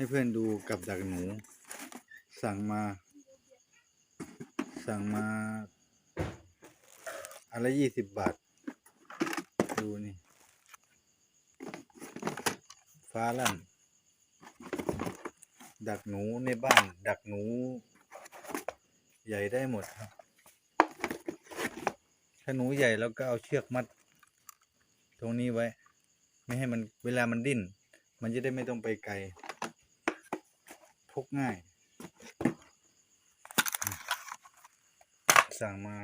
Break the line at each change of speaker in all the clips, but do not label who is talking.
ให้เพื่อนดูกับดักหนู สั่งมา สั่งมาอันละยี่สิบบาท ดูนี่ ฟ้าลั่น ดักหนูในบ้าน ดักหนู ใหญ่ได้หมดครับ ถ้าหนูใหญ่แล้วก็เอาเชือกมัด ตรงนี้ไว้ ไม่ให้มันเวลามันดิ้น มันจะได้ไม่ต้องไปไกล กง่าย สั่งมา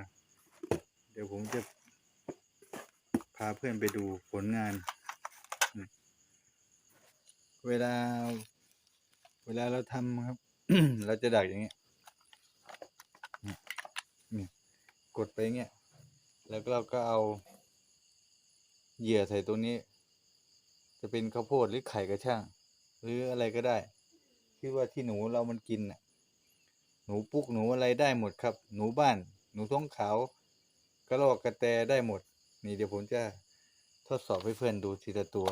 เดี๋ยวผมจะ พาเพื่อนไปดูผลงาน เวลา เวลาเราทำครับ เราจะดักอย่างเงี้ยกดไปเงี้ย แล้วเราก็เอาเหยื่อใส่ตรงนี้ จะเป็นข้าวโพดหรือไข่ก็ช่าง หรืออะไรก็ได้ ที่ว่าที่หนูเรามันกินน่ะ หนูปุกหนูอะไรได้หมดครับ หนูบ้าน หนูท้องขาวกระรอกกระแตได้หมด นี่เดี๋ยวผมจะทดสอบให้เพื่อนดูทีละตัว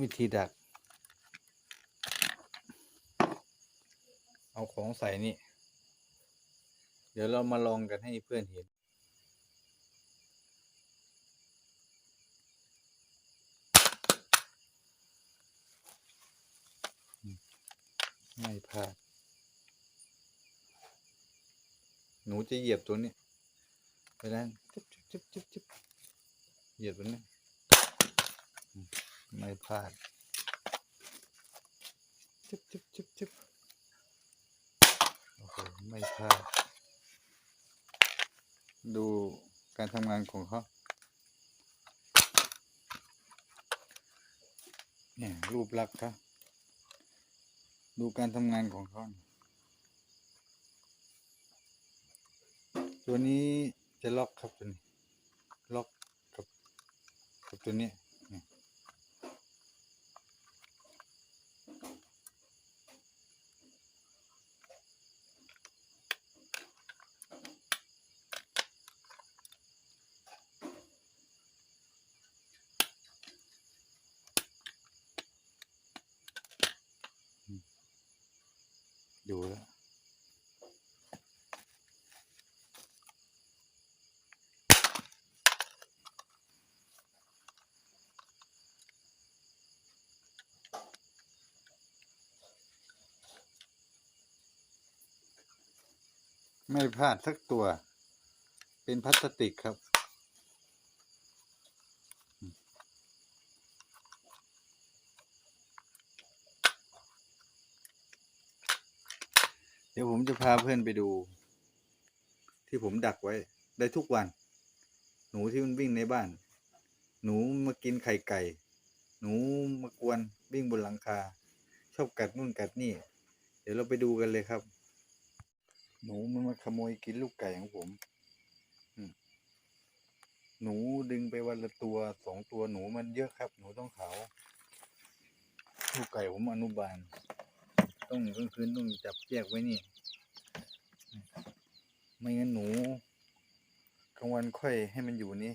วิธีดัก เอาของใส่นี่ เดี๋ยวเรามาลองกันให้เพื่อนเห็น ไม่พลาด หนูจะเหยียบตัวนี้ไปแล้วจุ๊บจุ๊บจุ๊บจุ๊บจุ๊บเหยียบตัวนี้ไม่พลาดจุ๊บจุ๊บจุ๊บจุ๊บโอ้โหไม่พลาด ดูการทำงานของเขาเนี่ยรูปลักษณ์เขา ดูการทำงานของเขานี่ตัวนี้จะล็อกครับตัวนี้ล็อกกับกับตัวนี้ ไม่พลาดสักตัว เป็นพลาสติกครับ เดี๋ยวผมจะพาเพื่อนไปดู ที่ผมดักไว้ ได้ทุกวัน หนูที่มันวิ่งในบ้าน หนูมากินไข่ไก่ หนูมากวนวิ่งบนหลังคา ชอบกัดนู่นกัดนี่ เดี๋ยวเราไปดูกันเลยครับ หนูมันมาขโมยกินลูกไก่ของผมหนูดึงไปวันละตัวสองตัวหนูมันเยอะครับ หนูต้องขาวลูกไก่ผมอนุบาล ต้องกลางคืนต้องจับแยกไว้นี่ ไม่งั้นหนูกลางวันค่อยให้มันอยู่นี่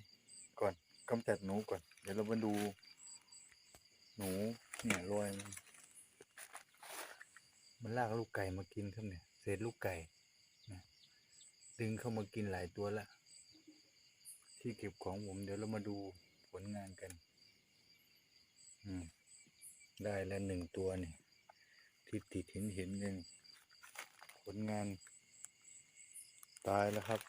ก่อนกำจัดหนูก่อน เดี๋ยวเรามาดู หนูเนี่ยรอยมันมันลากลูกไก่มากินครับเนี่ยเศษลูกไก่ ดึงเข้ามากินหลายตัวละ ที่เก็บของผมเดี๋ยวเรามาดูผลงานกัน อืม ได้แล้วหนึ่งตัวนี่ที่ติดเห็นเห็นเลยนี่ผลงาน ตายแล้วครับ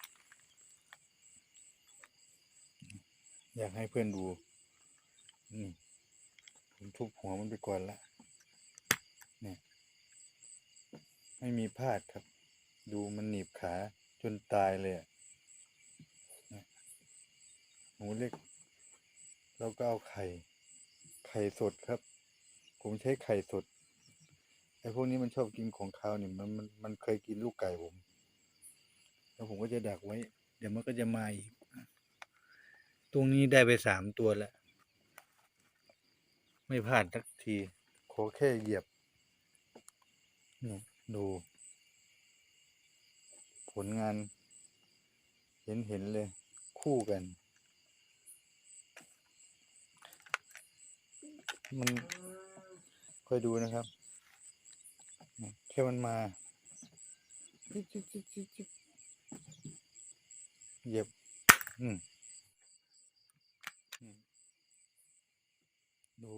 อยากให้เพื่อนดูนี่ผมทุบหัวมันไปก่อนละเนี่ย ไม่มีพลาดครับ ดูมันหนีบขา จนตายเลยหมูเล็ก แล้วก็เอาไข่ ไข่สดครับ ผมใช้ไข่สดไอ้พวกนี้มันชอบกินของคาวเนี่ยมันมันมันเคยกินลูกไก่ผม แล้วผมก็จะดักไว้ เดี๋ยวมันก็จะมาอีก ตรงนี้ได้ไปสามตัวแล้ว ไม่พลาดสักที ขอแค่เหยียบนี่ดู ผลงาน เห็นเห็นเลย คู่กัน มันค่อยดูนะครับแค่มันมาเหยียบอืมอืมดู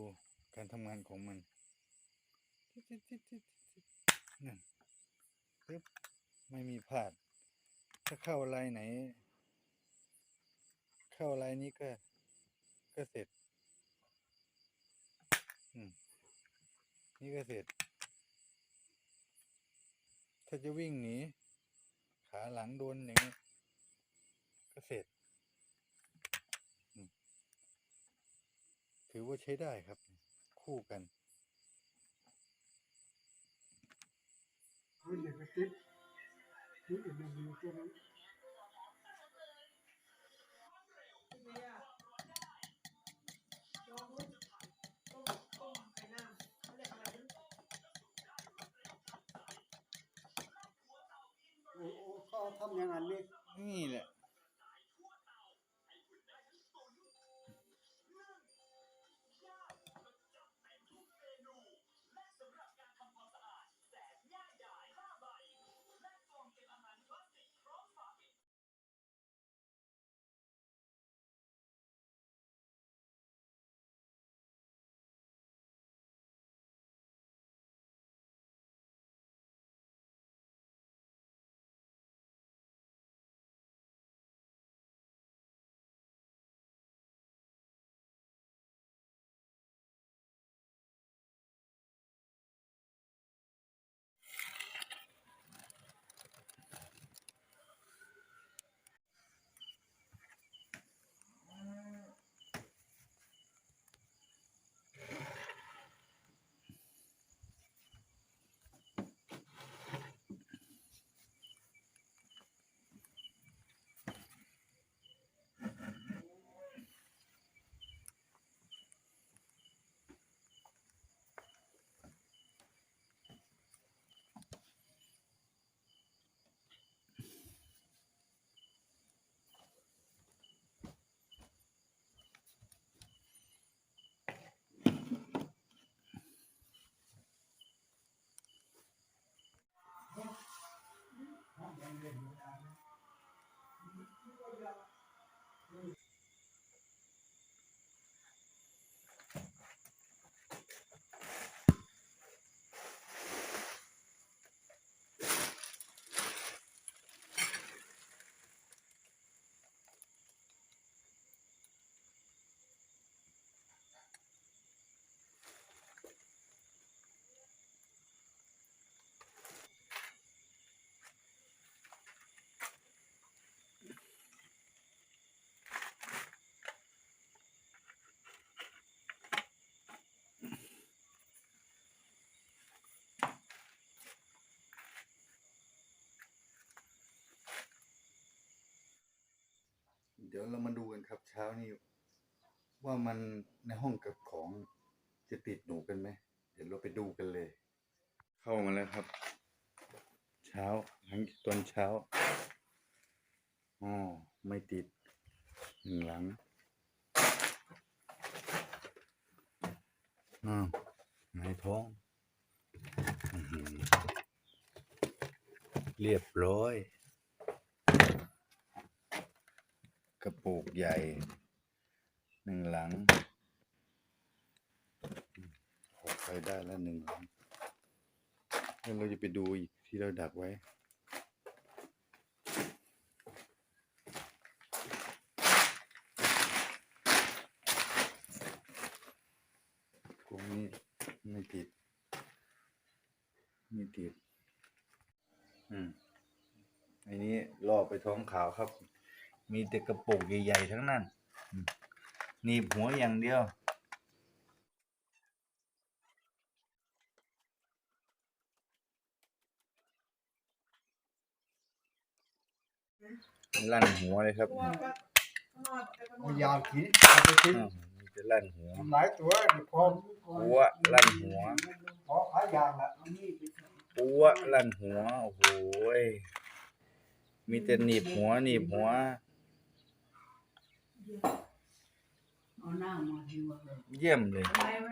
การทำงานของมันนั่นปึ๊บไม่มีพลาด ถ้าเข้าลายไหน เข้าลายนี้ก็ก็เสร็จนี่ก็เสร็จ ถ้าจะวิ่งหนี ขาหลังโดนอย่างนี้ก็เสร็จ ถือว่าใช้ได้ครับ คู่กัน
เอาเหล็กไปติ ดติดอีกหนึ่งมือตัวนั้นโอ้โอ้เขาทำอย่างนั้นนี่
นี่แหละ Thank you. ดี๋ยวเรามาดูกันครับเช้านี้ว่ามันในห้องเกับของจะติดหนูกันไหมเดี๋ยวเราไปดูกันเลย เข้ามาแล้วครับ เช้าหลังจากตอนเช้าอ๋อไม่ติดหนึ่งหลังอ้าวในท้องอื้อหือเรียบร้อย ก ระปุกใหญ่หนึ่งหลังออกไปได้แล้วหนึ่งหลังแล้วเราจะไปดูอีกที่เราดักไว้กรงนี้ไม่ติด ไม่ติด อืมอันนี้ล่อไปท้องขาวครับ มีแต่กระปุกใหญ่ๆทั้งนั้นอืมหนีบหัวอย่างเดียว ลั่นหัวเลยครับ
เอายาวขีดเอาไปติด
อ้าวมีแต่ลั่นหัว
หลายตัวนี่พร้อม
หัวลั่นหัว
พอขายางละ
ปัวลั่นหัว โอ้โหยมีแต่หนีบหัวหนีบหัว
เอาหน้ามาดีกว่าเลย
เยี่ยมเลย